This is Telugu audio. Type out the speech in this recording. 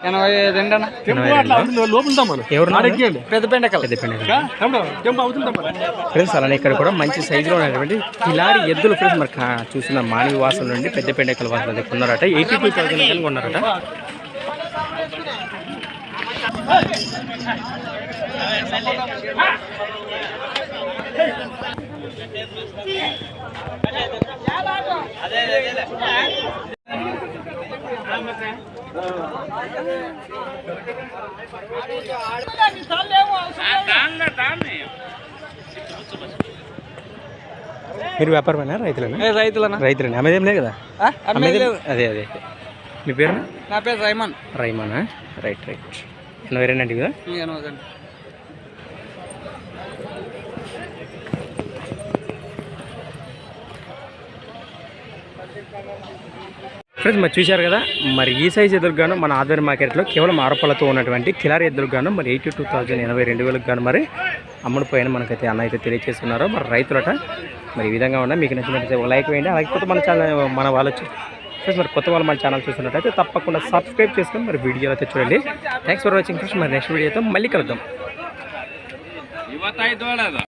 ఎనభై ఐదు అండి పెద్ద పెండకలు. ఫ్రెండ్స్ అలానే ఇక్కడ కూడా మంచి సైజులో ఉన్నటువంటి కిలారి ఎద్దులు ఫ్రెండ్స్ మరి చూసిన మానవి వాసుల నుండి పెద్ద పెండకల వాసుల దగ్గర ఉన్నారట. ఎయిటీ టూ థౌసండ్ కనుక ఉన్నారట. మీరు వ్యాపారమేనా? రైతులేనా? ఏ రైతులనా? రైతులేనా? అమ్మేదేం లేదు కదా. అదే అదే. మీ పేరు నా పేరు రైమన్. రైమానా? Right right. ఎనభై రెండు అంటే కదా? ఎనభై అండి ఫ్రెండ్స్ మరి చూశారు కదా మరి ఈ సైజ్ ఎదురుగాను మన ఆధ్వర్య మార్కెట్లో కేవలం ఆరోపణలతో ఉన్నటువంటి కిలారి ఎదురుగాను మరి ఎయిటీ టూ థౌజండ్ ఎనభై రెండు వేలకు గాను మరి అమ్ముడుపోయిన మనకైతే అన్న అయితే తెలియజేస్తున్నారు మరి రైతులట మరి ఈ విధంగా ఉన్న మీకు నచ్చినట్లయితే ఒక లైక్ వేయండి. అలాగే కొత్త మన ఛానల్ మన వాళ్ళు ఫ్రెండ్స్ మరి కొత్త వాళ్ళు మన ఛానల్ చూస్తున్నట్టయితే తప్పకుండా సబ్స్క్రైబ్ చేసుకొని మరి వీడియోలో అయితే చూడండి. థ్యాంక్స్ ఫర్ వాచింగ్ ఫ్రెండ్స్ మరి నెక్స్ట్ వీడియోతో మళ్ళీ కలుద్దాం.